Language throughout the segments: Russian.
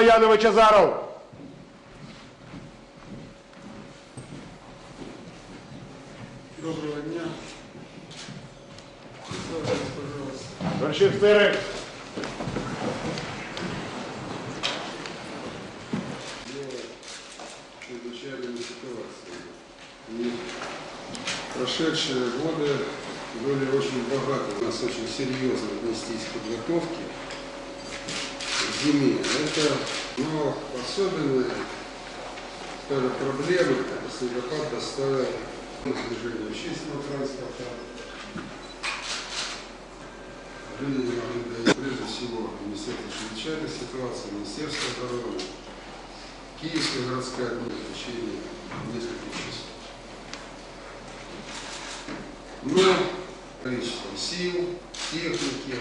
Янович Азаров. Доброго дня. Стирик. Дело чрезвычайной ситуации. Прошедшие годы были очень богаты. У нас очень серьезно отнестись к подготовке зиме. Это, но особенные скажем, проблемы, снегопад доставил движение общественного транспорта, Люди не могли дойти, прежде всего, Министерство чрезвычайной ситуации, Министерство обороны, Киевская городская администрация в течение нескольких часов. Но количеством сил, техники,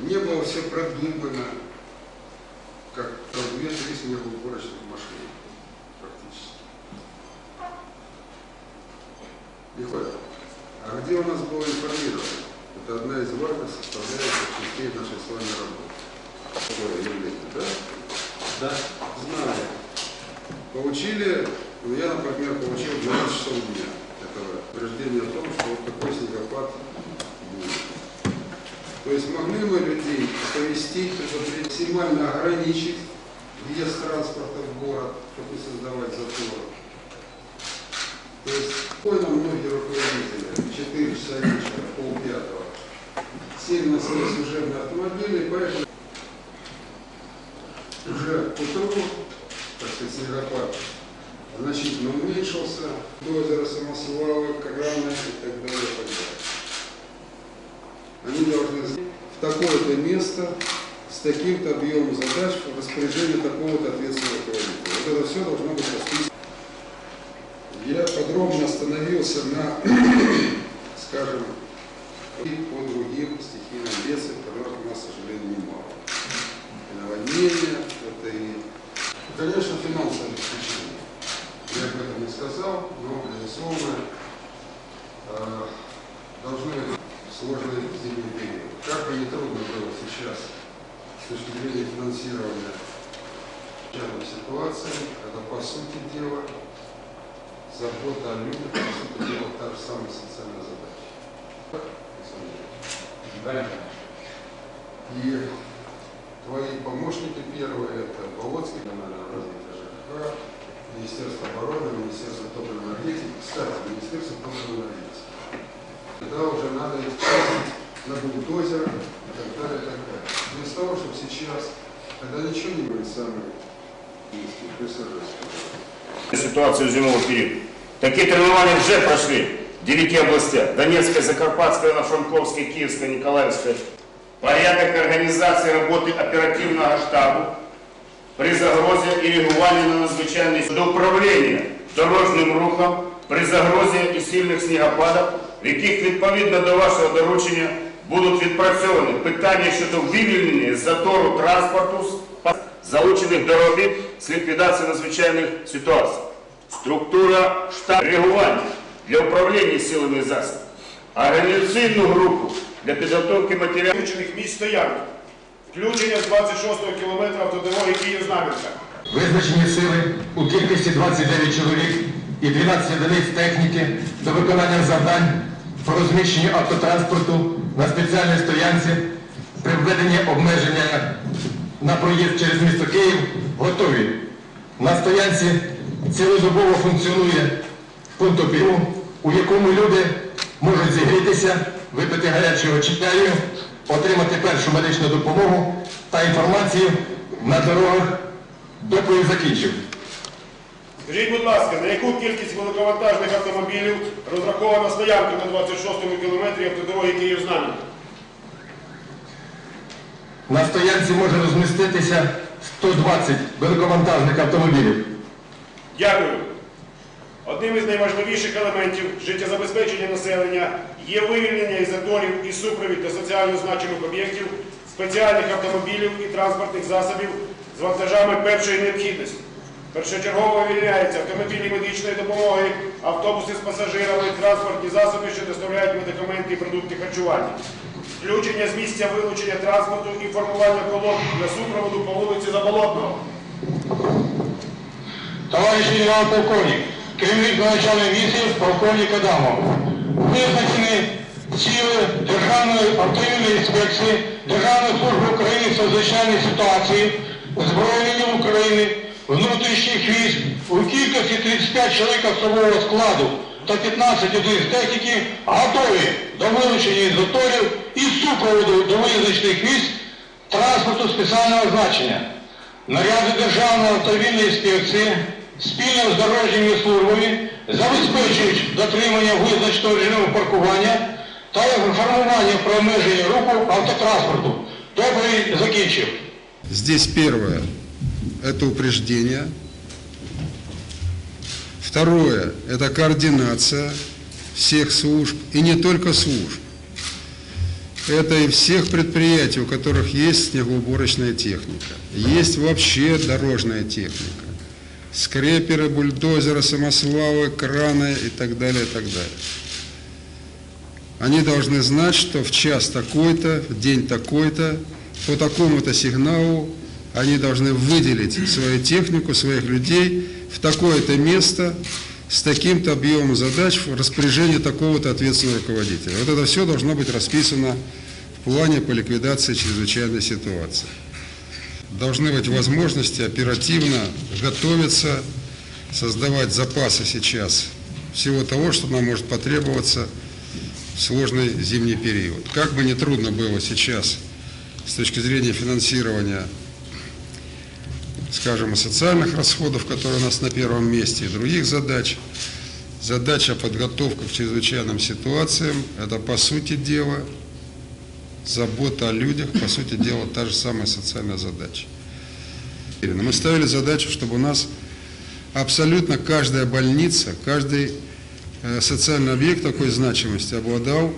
не было все продумано, как там две-три снегоуборочных машины практически. И вот, а где у нас было информирование? Это одна из важных составляющих частей нашей с вами работы. Такое явление, да? Да. Знали. Получили, ну я, например, получил 12 часов дня. Это утверждение о том, что вот такой снегопад будет. То есть могли мы людей предупредить, максимально ограничить въезд транспорта в город, чтобы не создавать заторы. То есть, спокойно многие руководители в 4 часа вечера, полпятого, сели на свои служебные автомобили поехали уже к утру, так сказать, снегопад значительно уменьшился, дозеры, самосвалы, краны и так далее, и так далее. Они должны в такое-то место с таким-то объемом задач в распоряжении такого-то ответственного руководителя. Вот это все должно быть расписано. Я подробно остановился на, скажем, и по другим стихийным бедствиям, которых у нас, к сожалению, немало. И наводнения, это и, конечно, финансовое обеспечение. Я об этом не сказал, но, безусловно, э, должны быть сложный зимний период. Как бы ни трудно было сейчас с точки зрения финансирования чрезвычайной ситуации, это, по сути дела, забота о людях, по сути дела, та же самая социальная задача. И твои помощники первые, это Болоцкий, региональное развитие ЖКХ, Министерство обороны, Министерство топливной энергетики, кстати, Министерство топливной энергетики. Тогда уже надо их чистить на бульдозерах и так далее, и так далее. Вместо того, чтобы сейчас, когда ничего не будет, самое, присаживайся, пожалуйста. ситуацію зимового періоду. Такі тренування вже пройшли в 9 областях. Донецька, Закарпатська, Івано-Франковська, Київська, Ніколаївська. Порядок організації роботи оперативного штабу при загрозі і реагуванні на надзвичайний до управління дорожнім рухом при загрозі і сильних снігопадів, в яких відповідно до вашого доручення будуть відпрацьовані питання щодо вивільнення з затору транспорту залучених до робіт з ліквідації надзвичайних ситуацій. Структура штабу реагування для управління силами і засобами, організаційну групу для підготовки матеріалів. Місць стоянки. Включення з 26-го кілометра автодороги Київ-Знам'янка. Визначені сили у кількості 29 чоловік і 12 одиниць техніки до виконання завдань по розміщенню автотранспорту на спеціальній стоянці при введенні обмеження на проїзд через місто Київ готові. На стоянці цілодобово функціонує пункт опіку, у якому люди можуть зігрітися, випити гарячого чаю, отримати першу медичну допомогу та інформацію на дорогах Доповідь закінчив. Скажіть, будь ласка, на яку кількість великовантажних автомобілів розрахована стоянка на 26-му кілометрі автодороги Київ-Знам'янка? На стоянці може розміститися 120 великовантажних автомобілів. Дякую. Одним із найважливіших елементів життєзабезпечення населення є вивільнення із заторів і супровід до соціально значимих об'єктів спеціальних автомобілів і транспортних засобів з вантажами першої необхідності. Першочергово вивільняються автомобілі медичної допомоги, автобуси з пасажирами, транспортні засоби, що доставляють медикаменти і продукти харчування. включення з місця вилучення транспорту і формування колон для супроводу по вулиці Заболотного. Товариш генерал-полковник, керівник начальної місії, полковник Адамов. Визначені ціли Державної автомобільної інспекції, Державної служби України з надзвичайної ситуації, Збройних України, внутрішніх військ у кількості 35 чоловік особового складу та 15 одиниць техніки готові до вилучення із і супроводу до визначених військ транспорту спеціального значення. Наряди Державної автомобільної інспекції спільно з дорожніми службами забезпечують дотримання визначеного режиму паркування та інформування про обмеження руху автотранспорту. Доповідь закінчив. Здесь первое – это упреждение. Второе – это координация всех служб, и не только служб. Это и всех предприятий, у которых есть снегоуборочная техника. Есть вообще дорожная техника. Скреперы, бульдозеры, самосвалы, краны и так далее, и так далее. Они должны знать, что в час такой-то, в день такой-то, по такому-то сигналу они должны выделить свою технику, своих людей в такое-то место с таким-то объемом задач в распоряжении такого-то ответственного руководителя. Вот это все должно быть расписано в плане по ликвидации чрезвычайной ситуации. Должны быть возможности оперативно готовиться, создавать запасы сейчас всего того, что нам может потребоваться в сложный зимний период. Как бы ни трудно было сейчас с точки зрения финансирования, скажем, и социальных расходов, которые у нас на первом месте, и других задач, задача подготовка к чрезвычайным ситуациям – это, по сути дела, забота о людях, по сути дела, та же самая социальная задача. Мы ставили задачу, чтобы у нас абсолютно каждая больница, каждый э, социальный объект такой значимости обладал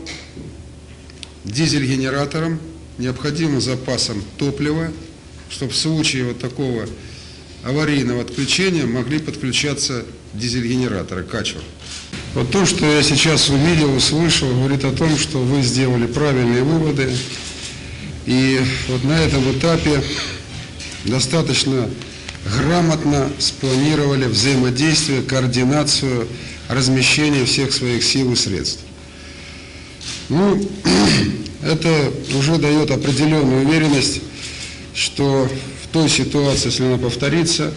дизель-генератором, необходимым запасом топлива, чтобы в случае вот такого аварийного отключения могли подключаться дизель-генераторы, качур. Вот то, что я сейчас увидел, услышал, говорит о том, что вы сделали правильные выводы. И вот на этом этапе достаточно грамотно спланировали взаимодействие, координацию, размещение всех своих сил и средств. Ну, это уже дает определенную уверенность, что в той ситуации, если она повторится,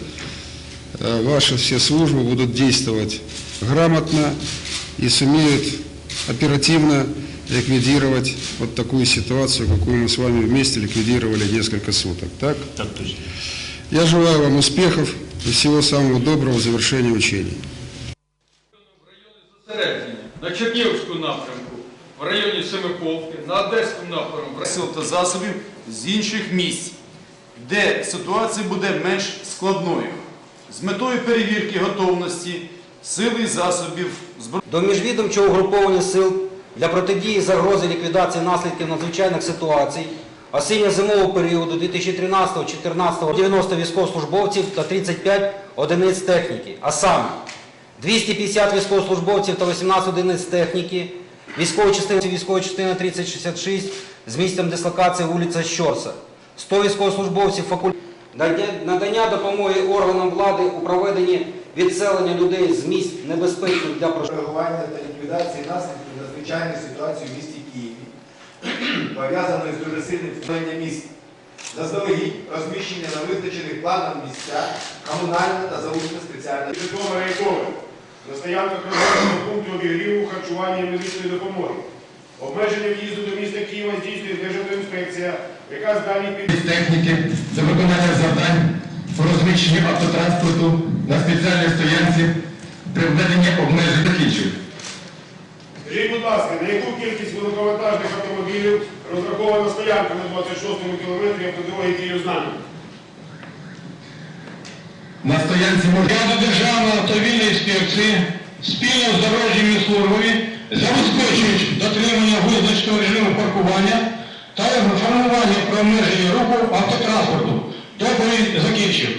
э, ваши все службы будут действовать грамотно и сумеют оперативно ликвидировать вот такую ситуацию, какую мы с вами вместе ликвидировали несколько суток. Так? Так точно. Я желаю вам успехов и всего самого доброго в завершении учений. зосередження на Чернігівську напрямку, в районі Семиполки, на Одеському напрямку. сил та засобів з інших місць, Де ситуація буде менш складною, з метою перевірки готовності сил і засобів збройних до міжвідомчого угруповання сил для протидії загрози ліквідації наслідків надзвичайних ситуацій осінньо-зимового періоду 2013-2014 90 військовослужбовців та 35 одиниць техніки, а саме 250 військовослужбовців та 18 одиниць техніки, військової частини військової частини 3066 з місцем дислокації вулиця Щорса, 100 військовослужбовців факультету надання допомоги органам влади у проведенні відселення людей з місць небезпечних для проживання. реагування та ліквідації наслідків надзвичайної ситуації в місті Києві, пов'язаної з дуже сильним вторгненням міст, заздалегідь розміщення на визначених планом місцях комунальне та залучне спеціальне. Житомира і Коваль. На стоянках пункту обігріву, харчування і медичної допомоги. Обмеження в'їзду до міста Києва здійснює Державтоінспекція, яка здалі під техніки до виконання завдань по розміщенню автотранспорту на спеціальній стоянці при введенні обмежень закінчив. Скажіть, будь ласка, на яку кількість великовантажних автомобілів розрахована стоянка на 26-му кілометрі автодороги Київ-Знам'я? На стоянці можна... Ряду Державної автомобільної інспекції спільно з дорожніми службами забезпечують дотримання визначеного режиму паркування та інформування про обмеження руху автотранспорту. Доповідь закінчив.